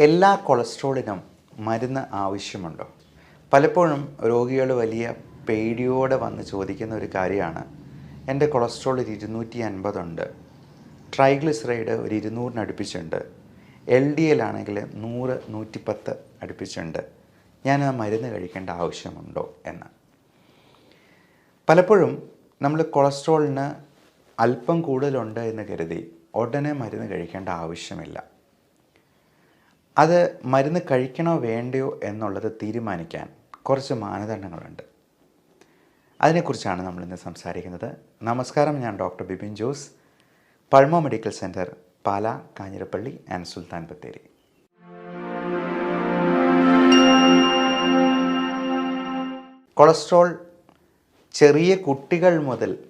എല്ലാ കൊളസ്ട്രോളിനും മരുന്ന് ആവശ്യമുണ്ടോ? പലപ്പോഴും രോഗികൾ വലിയ പേടിയോടെ വന്ന് ചോദിക്കുന്ന ഒരു കാര്യമാണ്. എന്റെ കൊളസ്ട്രോൾ ഒരു ഇരുന്നൂറ്റി അൻപതുണ്ട് ട്രൈഗ്ലിസറൈഡ് ഒരു ഇരുന്നൂറിന് അടുപ്പിച്ചുണ്ട് എൽ ഡി എൽ ആണെങ്കിൽ നൂറ് നൂറ്റിപ്പത്ത് അടുപ്പിച്ചുണ്ട് ഞാൻ ആ മരുന്ന് കഴിക്കേണ്ട ആവശ്യമുണ്ടോ എന്ന്. പലപ്പോഴും നമ്മൾ കൊളസ്ട്രോളിന് അല്പം കൂടുതലുണ്ട് എന്ന് കരുതി ഉടനെ മരുന്ന് കഴിക്കേണ്ട ആവശ്യമില്ല. അത് മരുന്ന് കഴിക്കണോ വേണ്ടയോ എന്നുള്ളത് തീരുമാനിക്കാൻ കുറച്ച് മാനദണ്ഡങ്ങളുണ്ട്. അതിനെക്കുറിച്ചാണ് നമ്മൾ ഇന്ന് സംസാരിക്കുന്നത്. നമസ്കാരം ഞാൻ doctor Bibin Jose pulmo medical centre Pala Kanjirappally and Sultan Bathery. Cholesterol ചെറിയ കുട്ടികൾ മുതൽ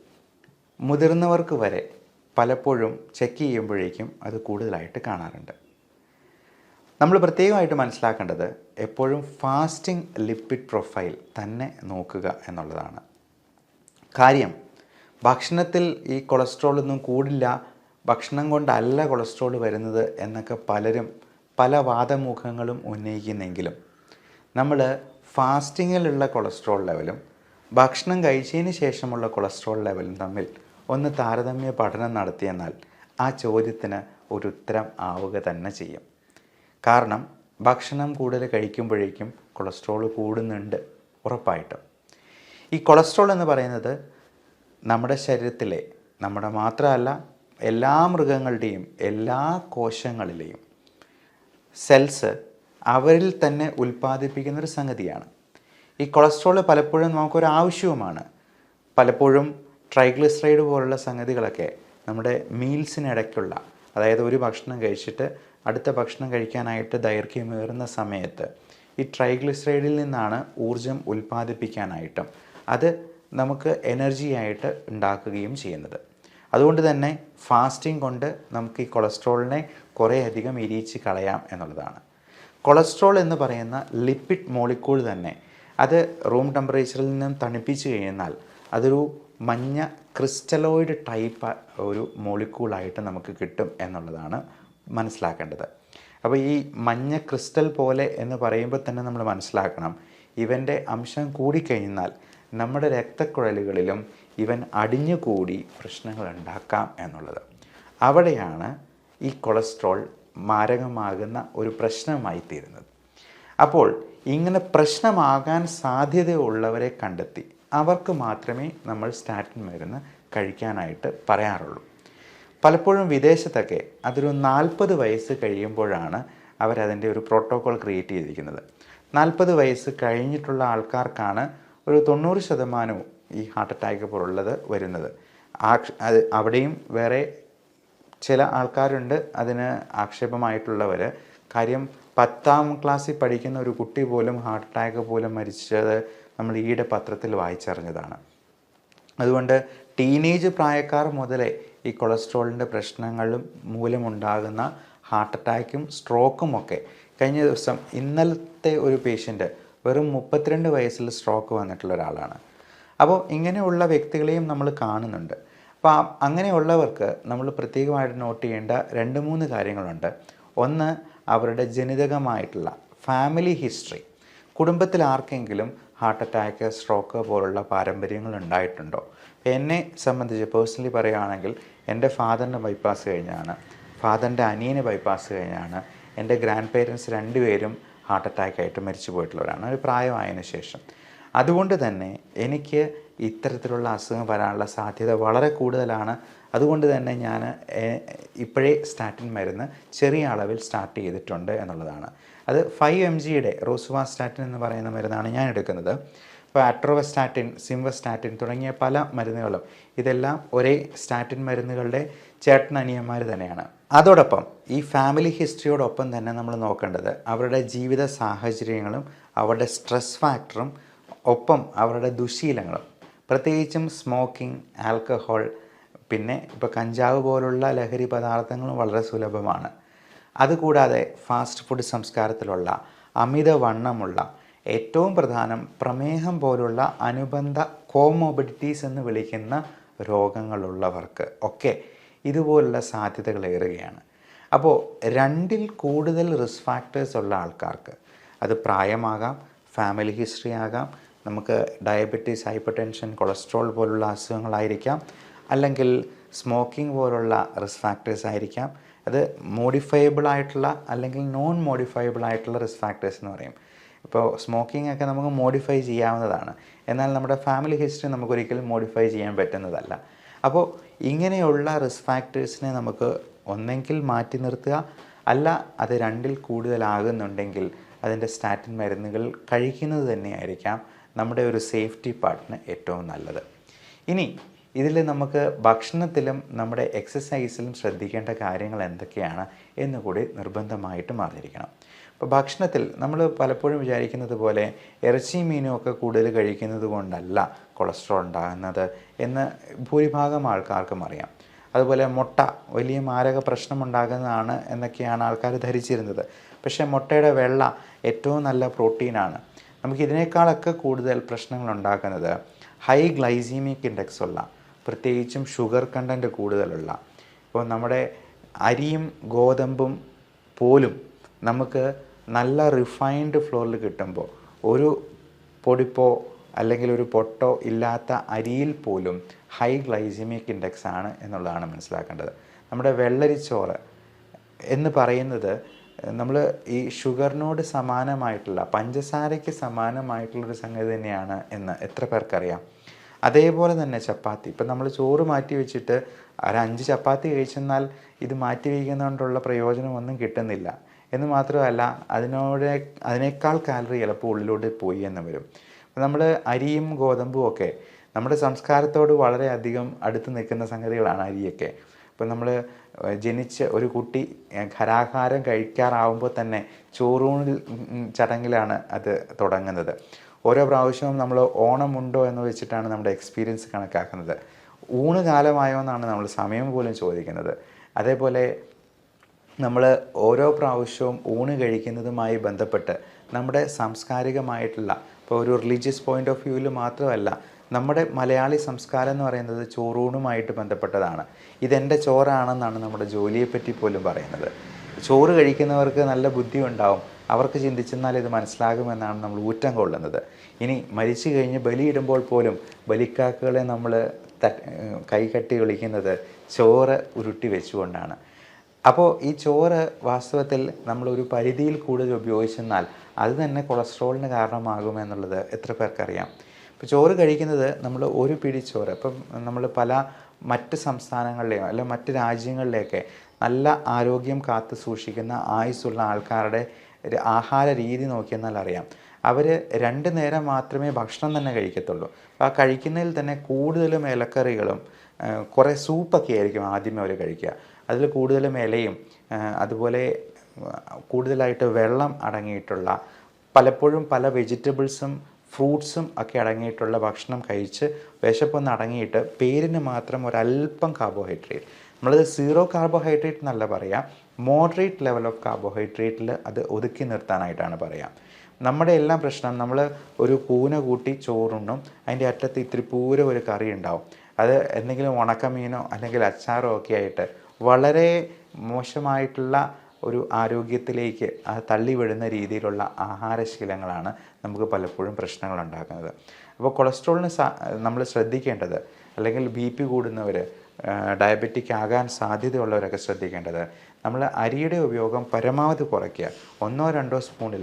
മുതിർന്നവർക്ക് വരെ പലപ്പോഴും ചെക്ക് ചെയ്യുമ്പോഴേക്കും അത് കൂടുതലായിട്ട് കാണാറുണ്ട്. നമ്മൾ പ്രത്യേകമായിട്ട് മനസ്സിലാക്കേണ്ടത് എപ്പോഴും ഫാസ്റ്റിംഗ് ലിപ്പിഡ് പ്രൊഫൈൽ തന്നെ നോക്കുക എന്നുള്ളതാണ്. കാര്യം ഭക്ഷണത്തിൽ ഈ കൊളസ്ട്രോൾ ഒന്നും കൂടില്ല ഭക്ഷണം കൊണ്ടല്ല കൊളസ്ട്രോൾ വരുന്നത് എന്നൊക്കെ പലരും പല വാദമുഖങ്ങളും ഉന്നയിക്കുന്നെങ്കിലും നമ്മൾ ഫാസ്റ്റിങ്ങിലുള്ള കൊളസ്ട്രോൾ ലെവലും ഭക്ഷണം കഴിച്ചതിന് ശേഷമുള്ള കൊളസ്ട്രോൾ ലെവലും തമ്മിൽ ഒന്ന് താരതമ്യ പഠനം നടത്തിയെന്നാൽ ആ ചോദ്യത്തിന് ഒരു ഉത്തരം ആവുക തന്നെ ചെയ്യും. കാരണം ഭക്ഷണം കൂടുതൽ കഴിക്കുമ്പോഴേക്കും കൊളസ്ട്രോൾ കൂടുന്നുണ്ട് ഉറപ്പായിട്ടും. ഈ കൊളസ്ട്രോൾ എന്ന് പറയുന്നത് നമ്മുടെ ശരീരത്തിലെ നമ്മുടെ മാത്രമല്ല എല്ലാ മൃഗങ്ങളുടെയും എല്ലാ കോശങ്ങളിലെയും സെൽസ് അവരിൽ തന്നെ ഉൽപ്പാദിപ്പിക്കുന്ന ഒരു സംഗതിയാണ്. ഈ കൊളസ്ട്രോൾ പലപ്പോഴും നമുക്കൊരു ആവശ്യവുമാണ്. പലപ്പോഴും ട്രൈഗ്ലിസറൈഡ് പോലുള്ള സംഗതികളൊക്കെ നമ്മുടെ മീൽസിനിടയ്ക്കുള്ള അതായത് ഒരു ഭക്ഷണം കഴിച്ചിട്ട് അടുത്ത ഭക്ഷണം കഴിക്കാനായിട്ട് ദൈർഘ്യമേറുന്ന സമയത്ത് ഈ ട്രൈഗ്ലിസറൈഡിൽ നിന്നാണ് ഊർജം ഉൽപ്പാദിപ്പിക്കാനായിട്ടും അത് നമുക്ക് എനർജിയായിട്ട് ഉണ്ടാക്കുകയും ചെയ്യുന്നത്. അതുകൊണ്ട് തന്നെ ഫാസ്റ്റിംഗ് കൊണ്ട് നമുക്ക് ഈ കൊളസ്ട്രോളിനെ കുറേയധികം ഇരിയിച്ച് കളയാം എന്നുള്ളതാണ്. കൊളസ്ട്രോൾ എന്ന് പറയുന്ന ലിപ്പിഡ് മോളിക്കൂൾ തന്നെ അത് റൂം ടെമ്പറേച്ചറിൽ നിന്നും തണുപ്പിച്ച് കഴിഞ്ഞാൽ അതൊരു മഞ്ഞ ക്രിസ്റ്റലോയിഡ് ടൈപ്പ് ഒരു മോളിക്കൂളായിട്ട് നമുക്ക് കിട്ടും എന്നുള്ളതാണ് മനസ്സിലാക്കേണ്ടത്. അപ്പോൾ ഈ മഞ്ഞ ക്രിസ്റ്റൽ പോലെ എന്ന് പറയുമ്പോൾ തന്നെ നമ്മൾ മനസ്സിലാക്കണം ഇവന്റെ അംശം കൂടിക്കഴിഞ്ഞാൽ നമ്മുടെ രക്തക്കുഴലുകളിലും ഇവൻ അടിഞ്ഞുകൂടി പ്രശ്നങ്ങൾ ഉണ്ടാക്കാം എന്നുള്ളത്. അവിടെയാണ് ഈ കൊളസ്ട്രോൾ മാരകമാകുന്ന ഒരു പ്രശ്നമായി തീരുന്നത്. അപ്പോൾ ഇങ്ങനെ പ്രശ്നമാകാൻ സാധ്യതയുള്ളവരെ കണ്ടെത്തി അവർക്ക് മാത്രമേ നമ്മൾ സ്റ്റാറ്റിൻ മരുന്ന് കഴിക്കാനായിട്ട് പറയാറുള്ളൂ. പലപ്പോഴും വിദേശത്തൊക്കെ അതൊരു നാൽപ്പത് വയസ്സ് കഴിയുമ്പോഴാണ് അവരതിന്റെ ഒരു പ്രോട്ടോകോൾ ക്രിയേറ്റ് ചെയ്തിരിക്കുന്നത്. നാൽപ്പത് വയസ്സ് കഴിഞ്ഞിട്ടുള്ള ആൾക്കാർക്കാണ് ഒരു തൊണ്ണൂറ് ശതമാനവും ഈ ഹാർട്ട് അറ്റാക്ക് പോലുള്ളത് വരുന്നത്. അത് അവിടെയും വേറെ ചില ആൾക്കാരുണ്ട്. അതിന് ആക്ഷേപമായിട്ടുള്ളവർ കാര്യം പത്താം ക്ലാസ്സിൽ പഠിക്കുന്ന ഒരു കുട്ടി പോലും ഹാർട്ട് അറ്റാക്ക് പോലും മരിച്ചത് നമ്മൾ ഈയിടെ പത്രത്തിൽ വായിച്ചറിഞ്ഞതാണ്. അതുകൊണ്ട് ടീനേജ് പ്രായക്കാർ മുതലേ ഈ കൊളസ്ട്രോളിന്റെ പ്രശ്നങ്ങളും മൂലമുണ്ടാകുന്ന ഹാർട്ട് അറ്റാക്കും സ്ട്രോക്കും ഒക്കെ കഴിഞ്ഞ ദിവസം ഇന്നലത്തെ ഒരു പേഷ്യന്റ് വെറും മുപ്പത്തിരണ്ട് വയസ്സിൽ സ്ട്രോക്ക് വന്നിട്ടുള്ള ഒരാളാണ്. അപ്പോൾ ഇങ്ങനെയുള്ള വ്യക്തികളെയും നമ്മൾ കാണുന്നുണ്ട്. അപ്പോൾ അങ്ങനെയുള്ളവർക്ക് നമ്മൾ പ്രത്യേകമായിട്ട് നോട്ട് ചെയ്യേണ്ട രണ്ട് മൂന്ന് കാര്യങ്ങളുണ്ട്. ഒന്ന് അവരുടെ ജനിതകമായിട്ടുള്ള ഫാമിലി ഹിസ്റ്ററി കുടുംബത്തിൽ ആർക്കെങ്കിലും ഹാർട്ട് അറ്റാക്ക് സ്ട്രോക്ക് പോലുള്ള പാരമ്പര്യങ്ങൾ ഉണ്ടായിട്ടുണ്ടോ? എന്നെ സംബന്ധിച്ച് പേഴ്സണലി പറയുകയാണെങ്കിൽ എന്റെ ഫാദറിന്റെ ബൈപ്പാസ് കഴിഞ്ഞാണ്. ഫാദറിന്റെ അനിയനെ ബൈപ്പാസ് കഴിഞ്ഞാണ്. എന്റെ ഗ്രാൻഡ് പേരൻസ് രണ്ടുപേരും ഹാർട്ട് അറ്റാക്കായിട്ട് മരിച്ചു പോയിട്ടുള്ളവരാണ്. ഒരു പ്രായമായതിനു ശേഷം. അതുകൊണ്ട് തന്നെ എനിക്ക് ഇത്തരത്തിലുള്ള അസുഖം വരാനുള്ള സാധ്യത വളരെ കൂടുതലാണ്. അതുകൊണ്ട് തന്നെ ഞാൻ ഇപ്പോഴേ സ്റ്റാറ്റിൻ മരുന്ന് ചെറിയ അളവിൽ സ്റ്റാർട്ട് ചെയ്തിട്ടുണ്ട് എന്നുള്ളതാണ്. അത് ഫൈവ് എം ജിയുടെ റോസുവാസ്റ്റാറ്റിൻ എന്ന് പറയുന്ന മരുന്നാണ് ഞാൻ എടുക്കുന്നത്. ഇപ്പോൾ അട്രോവസ്റ്റാറ്റിൻ സിംവസ്റ്റാറ്റിൻ തുടങ്ങിയ പല മരുന്നുകളും ഇതെല്ലാം ഒരേ സ്റ്റാറ്റിൻ മരുന്നുകളുടെ ചേട്ടനനിയന്മാർ തന്നെയാണ്. അതോടൊപ്പം ഈ ഫാമിലി ഹിസ്റ്ററിയോടൊപ്പം തന്നെ നമ്മൾ നോക്കേണ്ടത് അവരുടെ ജീവിത സാഹചര്യങ്ങളും അവരുടെ സ്ട്രെസ് ഫാക്ടറും ഒപ്പം അവരുടെ ദുശീലങ്ങളും. പ്രത്യേകിച്ചും സ്മോക്കിംഗ് ആൽക്കഹോൾ പിന്നെ ഇപ്പോൾ കഞ്ചാവ് പോലുള്ള ലഹരി പദാർത്ഥങ്ങളും വളരെ സുലഭമാണ്. അതുകൂടാതെ ഫാസ്റ്റ് ഫുഡ് സംസ്കാരത്തിലുള്ള അമിത വണ്ണമുള്ള ഏറ്റവും പ്രധാനം പ്രമേഹം പോലുള്ള അനുബന്ധ കോമോബിഡിറ്റീസ് എന്ന് വിളിക്കുന്ന രോഗങ്ങളുള്ളവർക്ക് ഒക്കെ ഇതുപോലുള്ള സാധ്യതകൾ ഏറുകയാണ്. അപ്പോൾ രണ്ടിൽ കൂടുതൽ റിസ്ക് ഫാക്ടേഴ്സ് ഉള്ള ആൾക്കാർക്ക് അത് പ്രായമാകാം ഫാമിലി ഹിസ്റ്ററി ആകാം നമുക്ക് ഡയബറ്റീസ് ഹൈപ്പർ ടെൻഷൻ കൊളസ്ട്രോൾ പോലുള്ള അസുഖങ്ങളായിരിക്കാം അല്ലെങ്കിൽ സ്മോക്കിംഗ് പോലുള്ള റിസ്ക് ഫാക്ടേഴ്സ് ആയിരിക്കാം. അത് മോഡിഫയബിൾ ആയിട്ടുള്ള അല്ലെങ്കിൽ നോൺ മോഡിഫയബിൾ ആയിട്ടുള്ള റിസ്ക് ഫാക്ടേഴ്സ് എന്ന് പറയും. ഇപ്പോൾ സ്മോക്കിംഗ് ഒക്കെ നമുക്ക് മോഡിഫൈ ചെയ്യാവുന്നതാണ്. എന്നാൽ നമ്മുടെ ഫാമിലി ഹിസ്റ്ററി നമുക്ക് ഒരിക്കലും മോഡിഫൈ ചെയ്യാൻ പറ്റുന്നതല്ല. അപ്പോൾ ഇങ്ങനെയുള്ള റിസ്ക് ഫാക്ടേഴ്സിനെ നമുക്ക് ഒന്നെങ്കിൽ മാറ്റി നിർത്തുക. അല്ല അത് രണ്ടിൽ കൂടുതലാകുന്നുണ്ടെങ്കിൽ അതിന്റെ സ്റ്റാറ്റിൻ മരുന്നുകൾ കഴിക്കുന്നത് തന്നെയായിരിക്കാം നമ്മുടെ ഒരു സേഫ്റ്റി പാർട്ടിന് ഏറ്റവും നല്ലത്. ഇനി ഇതിൽ നമുക്ക് ഭക്ഷണത്തിലും നമ്മുടെ എക്സസൈസിലും ശ്രദ്ധിക്കേണ്ട കാര്യങ്ങൾ എന്തൊക്കെയാണ് എന്ന് കൂടി നിർബന്ധമായിട്ടും അറിഞ്ഞിരിക്കണം. ഇപ്പോൾ ഭക്ഷണത്തിൽ നമ്മൾ പലപ്പോഴും വിചാരിക്കുന്നത് പോലെ ഇറച്ചി മീനും ഒക്കെ കൂടുതൽ കഴിക്കുന്നത് കൊണ്ടല്ല കൊളസ്ട്രോൾ ഉണ്ടാകുന്നത് എന്ന് ഭൂരിഭാഗം ആൾക്കാർക്കും അറിയാം. അതുപോലെ മുട്ട വലിയ മാരക പ്രശ്നമുണ്ടാകുന്നതാണ് എന്നൊക്കെയാണ് ആൾക്കാർ ധരിച്ചിരുന്നത്. പക്ഷേ മുട്ടയുടെ വെള്ള ഏറ്റവും നല്ല പ്രോട്ടീനാണ് നമുക്ക് ഇതിനേക്കാളൊക്കെ കൂടുതൽ പ്രശ്നങ്ങൾ ഉണ്ടാക്കുന്നത് ഹൈ ഗ്ലൈസീമിക് ഇൻഡെക്സ് ഉള്ള പ്രത്യേകിച്ചും ഷുഗർ കണ്ടന്റ് കൂടുതലുള്ള. ഇപ്പോൾ നമ്മുടെ അരിയും ഗോതമ്പും പോലും നമുക്ക് നല്ല റിഫൈൻഡ് ഫ്ലോറിൽ കിട്ടുമ്പോൾ ഒരു പൊടിപ്പോ അല്ലെങ്കിൽ ഒരു പൊട്ടോ ഇല്ലാത്ത അരിയിൽ പോലും ഹൈ ഗ്ലൈസിമിക് ഇൻഡെക്സ് ആണ് എന്നുള്ളതാണ് മനസ്സിലാക്കേണ്ടത്. നമ്മുടെ വെള്ളരിച്ചോറ് എന്ന് പറയുന്നത് നമ്മൾ ഈ ഷുഗറിനോട് സമാനമായിട്ടുള്ള പഞ്ചസാരയ്ക്ക് സമാനമായിട്ടുള്ളൊരു സംഗതി തന്നെയാണ് എന്ന് എത്ര പേർക്കറിയാം? അതേപോലെ തന്നെ ചപ്പാത്തി. ഇപ്പം നമ്മൾ ചോറ് മാറ്റി വെച്ചിട്ട് ഒരഞ്ച് ചപ്പാത്തി കഴിച്ചെന്നാൽ ഇത് മാറ്റി വയ്ക്കുന്നതുകൊണ്ടുള്ള പ്രയോജനമൊന്നും കിട്ടുന്നില്ല. എന്ന് മാത്രമല്ല അതിനോട് അതിനേക്കാൾ കാലറി ചിലപ്പോൾ ഉള്ളിലോട്ട് പോയി എന്ന് വരും. നമ്മൾ അരിയും ഗോതമ്പും ഒക്കെ നമ്മുടെ സംസ്കാരത്തോട് വളരെയധികം അടുത്ത് നിൽക്കുന്ന സംഗതികളാണ് അരിയൊക്കെ. ഇപ്പം നമ്മൾ ജനിച്ച ഒരു കുട്ടി ഖരാഹാരം കഴിക്കാറാവുമ്പോൾ തന്നെ ചോറൂണിൽ ചടങ്ങിലാണ് അത് തുടങ്ങുന്നത്. ഓരോ പ്രാവശ്യവും നമ്മൾ ഓണമുണ്ടോ എന്ന് വെച്ചിട്ടാണ് നമ്മുടെ എക്സ്പീരിയൻസ് കണക്കാക്കുന്നത്. ഊണ് കാലമായോ എന്നാണ് നമ്മൾ സമയം പോലും ചോദിക്കുന്നത്. അതേപോലെ നമ്മൾ ഓരോ പ്രാവശ്യവും ഊണ് കഴിക്കുന്നതുമായി ബന്ധപ്പെട്ട് നമ്മുടെ സാംസ്കാരികമായിട്ടുള്ള ഇപ്പോൾ ഒരു റിലീജിയസ് പോയിന്റ് ഓഫ് വ്യൂവിൽ മാത്രമല്ല നമ്മുടെ മലയാളി സംസ്കാരം എന്ന് പറയുന്നത് ചോറൂണുമായിട്ട് ബന്ധപ്പെട്ടതാണ്. ഇതെന്റെ ചോറാണെന്നാണ് നമ്മുടെ ജോലിയെപ്പറ്റി പോലും പറയുന്നത്. ചോറ് കഴിക്കുന്നവർക്ക് നല്ല ബുദ്ധി ഉണ്ടാവും അവർക്ക് ചിന്തിച്ചെന്നാൽ ഇത് മനസ്സിലാകുമെന്നാണ് നമ്മൾ ഊറ്റം കൊള്ളുന്നത്. ഇനി മരിച്ചു കഴിഞ്ഞ് ബലിയിടുമ്പോൾ പോലും ബലിക്കാക്കുകളെ നമ്മൾ കൈകട്ടി വിളിക്കുന്നത് ചോറ് ഉരുട്ടി വെച്ചുകൊണ്ടാണ്. അപ്പോൾ ഈ ചോറ് വാസ്തവത്തിൽ നമ്മൾ ഒരു പരിധിയിൽ കൂടുതൽ ഉപയോഗിച്ചെന്നാൽ അത് തന്നെ കൊളസ്ട്രോളിന് കാരണമാകുമെന്നുള്ളത് എത്ര പേർക്കറിയാം? ഇപ്പോൾ ചോറ് കഴിക്കുന്നത് നമ്മൾ ഒരു പിടി ചോറ് ഇപ്പം നമ്മൾ പല മറ്റ് സംസ്ഥാനങ്ങളിലെയോ അല്ല മറ്റ് രാജ്യങ്ങളിലെയൊക്കെ നല്ല ആരോഗ്യം കാത്തു സൂക്ഷിക്കുന്ന ആയുസ്സുള്ള ആൾക്കാരുടെ ആഹാര രീതി നോക്കിയെന്നാൽ അറിയാം. അവർ രണ്ട് നേരം മാത്രമേ ഭക്ഷണം തന്നെ കഴിക്കത്തുള്ളൂ. ആ കഴിക്കുന്നതിൽ തന്നെ കൂടുതലും ഇലക്കറികളും കുറേ സൂപ്പൊക്കെ ആയിരിക്കും ആദ്യമേ അവർ കഴിക്കുക. അതിൽ കൂടുതലും ഇലയും അതുപോലെ കൂടുതലായിട്ട് വെള്ളം അടങ്ങിയിട്ടുള്ള പലപ്പോഴും പല വെജിറ്റബിൾസും ഫ്രൂട്ട്സും ഒക്കെ അടങ്ങിയിട്ടുള്ള ഭക്ഷണം കഴിച്ച് വിശപ്പൊന്ന് അടങ്ങിയിട്ട് പേരിന് മാത്രം ഒരല്പം കാർബോഹൈഡ്രേറ്റ് നമ്മളത് സീറോ കാർബോഹൈഡ്രേറ്റ് എന്നല്ല പറയാം മോഡറേറ്റ് ലെവൽ ഓഫ് കാർബോഹൈഡ്രേറ്റിൽ അത് ഒതുക്കി നിർത്താനായിട്ടാണ് പറയാം. നമ്മുടെ എല്ലാം പ്രശ്നം നമ്മൾ ഒരു കൂന കൂട്ടി ചോറുണ്ണും അതിന്റെ അറ്റത്ത് ഇത്തിരി പൂരം ഒരു കറി ഉണ്ടാവും. അത് എന്തെങ്കിലും ഉണക്കമീനോ അല്ലെങ്കിൽ അച്ചാറോ ഒക്കെ ആയിട്ട് വളരെ മോശമായിട്ടുള്ള ഒരു ആരോഗ്യത്തിലേക്ക് തള്ളിവിടുന്ന രീതിയിലുള്ള ആഹാരശീലങ്ങളാണ് നമുക്ക് പലപ്പോഴും പ്രശ്നങ്ങൾ ഉണ്ടാക്കുന്നത് അപ്പോൾ കൊളസ്ട്രോളിന് നമ്മൾ ശ്രദ്ധിക്കേണ്ടത് അല്ലെങ്കിൽ ബി പി കൂടുന്നവർ ഡയബറ്റിക് ആകാൻ സാധ്യതയുള്ളവരൊക്കെ ശ്രദ്ധിക്കേണ്ടത് നമ്മൾ അരിയുടെ ഉപയോഗം പരമാവധി കുറയ്ക്കുക. ഒന്നോ രണ്ടോ സ്പൂണിൽ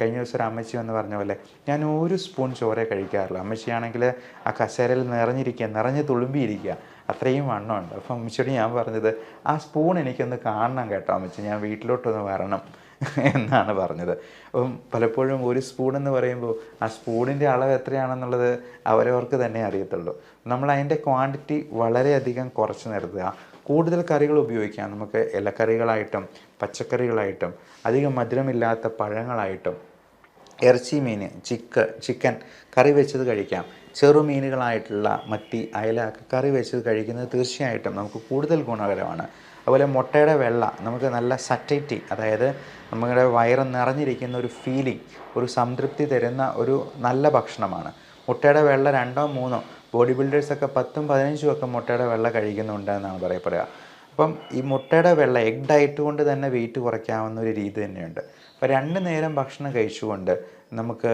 കഴിഞ്ഞ ദിവസം ഒരു അമ്മച്ചി എന്ന് പറഞ്ഞ പോലെ ഞാൻ ഒരു സ്പൂൺ ചോറേ കഴിക്കാറുള്ളൂ. അമ്മച്ചിയാണെങ്കിൽ ആ കസേരയിൽ നിറഞ്ഞിരിക്കുക നിറഞ്ഞ് തുളുമ്പിയിരിക്കുക. അത്രയും വണ്ണമുണ്ട്. അപ്പം അമ്മച്ചിയോട് ഞാൻ പറഞ്ഞത് ആ സ്പൂൺ എനിക്കൊന്ന് കാണണം കേട്ടോ അമ്മച്ചി ഞാൻ വീട്ടിലോട്ടൊന്ന് വരണം എന്നാണ് പറഞ്ഞത്. അപ്പം പലപ്പോഴും ഒരു സ്പൂൺ എന്ന് പറയുമ്പോൾ ആ സ്പൂണിന്റെ അളവ് എത്രയാണെന്നുള്ളത് അവരവർക്ക് തന്നെ അറിയത്തുള്ളൂ. നമ്മൾ അതിന്റെ ക്വാണ്ടിറ്റി വളരെയധികം കുറച്ച് നിർത്തുക. കൂടുതൽ കറികൾ ഉപയോഗിക്കാം. നമുക്ക് ഇലക്കറികളായിട്ടും പച്ചക്കറികളായിട്ടും അധികം മധുരമില്ലാത്ത പഴങ്ങളായിട്ടും ഇറച്ചി മീൻ ചിക്ക് ചിക്കൻ കറി വെച്ചത് കഴിക്കാം. ചെറുമീനുകളായിട്ടുള്ള മത്തി അയല കറി വെച്ചത് കഴിക്കുന്നത് തീർച്ചയായിട്ടും നമുക്ക് കൂടുതൽ ഗുണകരമാണ്. അതുപോലെ മുട്ടയുടെ വെള്ള നമുക്ക് നല്ല സറ്റൈറ്റി അതായത് നമ്മുടെ വയറ് നിറഞ്ഞിരിക്കുന്ന ഒരു ഫീലിംഗ് ഒരു സംതൃപ്തി തരുന്ന ഒരു നല്ല ഭക്ഷണമാണ്. മുട്ടയുടെ വെള്ള രണ്ടോ മൂന്നോ ബോഡി ബിൽഡേഴ്സൊക്കെ പത്തും പതിനഞ്ചും ഒക്കെ മുട്ടയുടെ വെള്ള കഴിക്കുന്നുണ്ട് എന്നാണ് പറയപ്പെടുക. അപ്പം ഈ മുട്ടയുടെ വെള്ള എഗ് ഡയറ്റ് കൊണ്ട് തന്നെ വെയിറ്റ് കുറയ്ക്കാവുന്ന ഒരു രീതി തന്നെയുണ്ട്. അപ്പോൾ രണ്ട് നേരം ഭക്ഷണം കഴിച്ചുകൊണ്ട് നമുക്ക്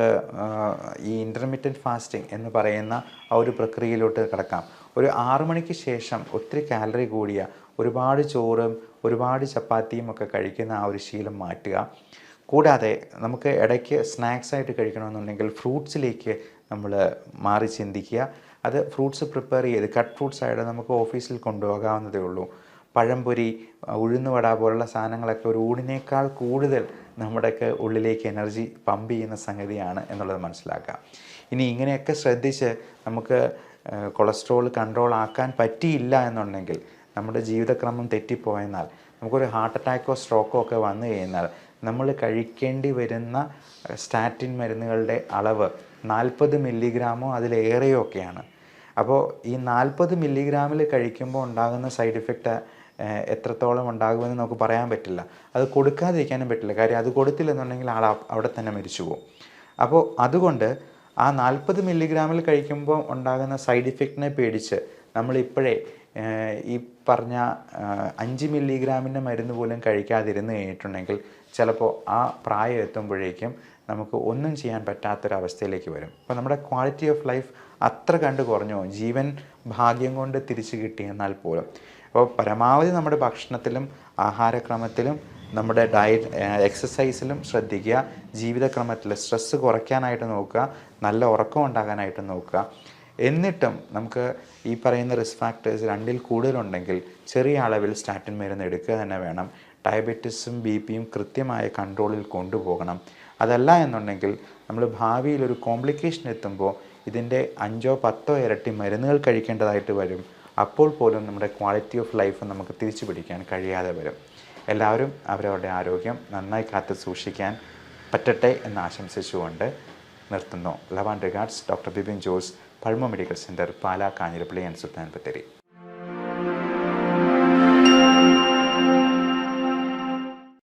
ഈ ഇന്റർമീഡിയറ്റ് ഫാസ്റ്റിംഗ് എന്ന് പറയുന്ന ആ ഒരു പ്രക്രിയയിലോട്ട് കിടക്കാം. ഒരു ആറു മണിക്ക് ശേഷം ഒത്തിരി കാലറി കൂടിയ ഒരുപാട് ചോറും ഒരുപാട് ചപ്പാത്തിയും ഒക്കെ കഴിക്കുന്ന ആ ഒരു ശീലം മാറ്റുക. കൂടാതെ നമുക്ക് ഇടയ്ക്ക് സ്നാക്സ് ആയിട്ട് കഴിക്കണമെന്നുണ്ടെങ്കിൽ ഫ്രൂട്ട്സിലേക്ക് നമ്മൾ മാറി ചിന്തിക്കുക. അത് ഫ്രൂട്ട്സ് പ്രിപ്പയർ ചെയ്ത് കട്ട് ഫ്രൂട്ട്സ് ആയിട്ട് നമുക്ക് ഓഫീസിൽ കൊണ്ടുപോകാവുന്നതേ ഉള്ളൂ. പഴംപൊരി ഉഴുന്നുവട പോലുള്ള സാധനങ്ങളൊക്കെ ഒരു ഊണിനേക്കാൾ കൂടുതൽ നമ്മുടെയൊക്കെ ഉള്ളിലേക്ക് എനർജി പമ്പ് ചെയ്യുന്ന സംഗതിയാണ് എന്നുള്ളത് മനസ്സിലാക്കാം. ഇനി ഇങ്ങനെയൊക്കെ ശ്രദ്ധിച്ച് നമുക്ക് കൊളസ്ട്രോൾ കൺട്രോൾ ആക്കാൻ പറ്റിയില്ല എന്നുണ്ടെങ്കിൽ നമ്മുടെ ജീവിതക്രമം തെറ്റിപ്പോയെന്നാൽ നമുക്കൊരു ഹാർട്ട് അറ്റാക്കോ സ്ട്രോക്കോ ഒക്കെ വന്നു കഴിഞ്ഞാൽ നമ്മൾ കഴിക്കേണ്ടി വരുന്ന സ്റ്റാറ്റിൻ മരുന്നുകളുടെ അളവ് നാൽപ്പത് മില്ലിഗ്രാമോ അതിലേറെയോ ഒക്കെയാണ്. അപ്പോൾ ഈ നാൽപ്പത് മില്ലിഗ്രാമിൽ കഴിക്കുമ്പോൾ ഉണ്ടാകുന്ന സൈഡ് ഇഫക്റ്റ് എത്രത്തോളം ഉണ്ടാകുമെന്ന് നമുക്ക് പറയാൻ പറ്റില്ല. അത് കൊടുക്കാതിരിക്കാനും പറ്റില്ല. കാര്യം അത് കൊടുത്തില്ലെന്നുണ്ടെങ്കിൽ ആൾ അവിടെ തന്നെ മരിച്ചു പോകും. അപ്പോൾ അതുകൊണ്ട് ആ നാൽപ്പത് മില്ലിഗ്രാമിൽ കഴിക്കുമ്പോൾ ഉണ്ടാകുന്ന സൈഡ് ഇഫക്റ്റിനെ പേടിച്ച് നമ്മളിപ്പോഴേ ഈ പറഞ്ഞ അഞ്ച് മില്ലിഗ്രാമിന്റെ മരുന്ന് പോലും കഴിക്കാതിരുന്ന് കഴിഞ്ഞിട്ടുണ്ടെങ്കിൽ ചിലപ്പോൾ ആ പ്രായം എത്തുമ്പോഴേക്കും നമുക്ക് ഒന്നും ചെയ്യാൻ പറ്റാത്തൊരവസ്ഥയിലേക്ക് വരും. അപ്പോൾ നമ്മുടെ ക്വാളിറ്റി ഓഫ് ലൈഫ് അത്ര കണ്ട് കുറഞ്ഞു ജീവൻ ഭാഗ്യം കൊണ്ട് തിരിച്ചു കിട്ടിയെന്നാൽ പോലും. അപ്പോൾ പരമാവധി നമ്മുടെ ഭക്ഷണത്തിലും ആഹാരക്രമത്തിലും നമ്മുടെ ഡയറ്റ് എക്സസൈസിലും ശ്രദ്ധിക്കുക. ജീവിതക്രമത്തിൽ സ്ട്രെസ്സ് കുറയ്ക്കാനായിട്ട് നോക്കുക. നല്ല ഉറക്കം ഉണ്ടാകാനായിട്ട് നോക്കുക. എന്നിട്ടും നമുക്ക് ഈ പറയുന്ന റിസ്ക് ഫാക്ടേഴ്സ് രണ്ടിൽ കൂടുതലുണ്ടെങ്കിൽ ചെറിയ അളവിൽ സ്റ്റാറ്റിൻ മരുന്ന് എടുക്കുക തന്നെ വേണം. ഡയബറ്റീസും ബി പിയും കൃത്യമായ കൺട്രോളിൽ കൊണ്ടുപോകണം. അതല്ല എന്നുണ്ടെങ്കിൽ നമ്മൾ ഭാവിയിൽ ഒരു കോംപ്ലിക്കേഷൻ എത്തുമ്പോൾ ഇതിന്റെ അഞ്ചോ പത്തോ ഇരട്ടി മരുന്നുകൾ കഴിക്കേണ്ടതായിട്ട് വരും. അപ്പോൾ പോലും നമ്മുടെ ക്വാളിറ്റി ഓഫ് ലൈഫ് നമുക്ക് തിരിച്ചു പിടിക്കാൻ കഴിയാതെ വരും. എല്ലാവരും അവരവരുടെ ആരോഗ്യം നന്നായി കാത്തു സൂക്ഷിക്കാൻ പറ്റട്ടെ എന്ന് ആശംസിച്ചുകൊണ്ട് നിർത്തുന്നു. Love and regards doctor Bibin Jose pulmo medical centre Pala Kanjirappally and Sultan Bathery